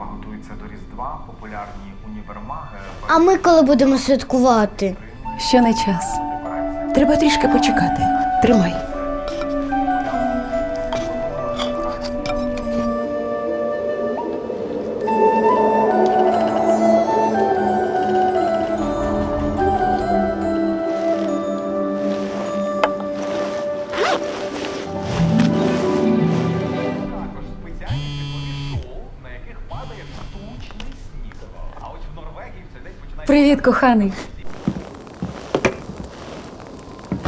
форма готується до Різдва, популярні універмаги. А ми коли будемо святкувати? Ще не час. Треба трішки почекати. Тримай. Привіт, коханий.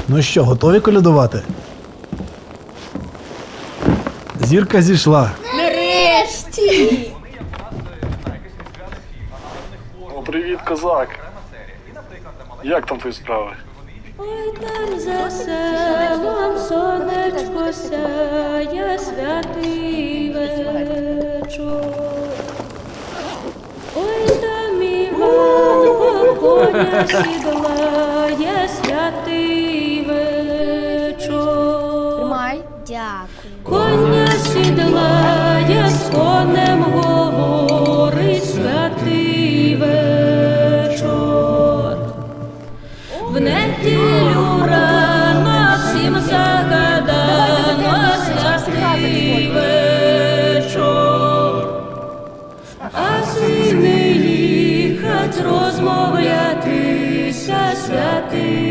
Ну що, готові колядувати? Зірка зійшла. Нарешті! О, привіт, козак. Як там твої справи? Ой, там за селом сонечко сяє святий сідлає святий вечір. Дякую. Коня сідлає з конем говорить святий вечір. В неділю рано всім загадано святий вечір. А сини їхать розмовлятися святий.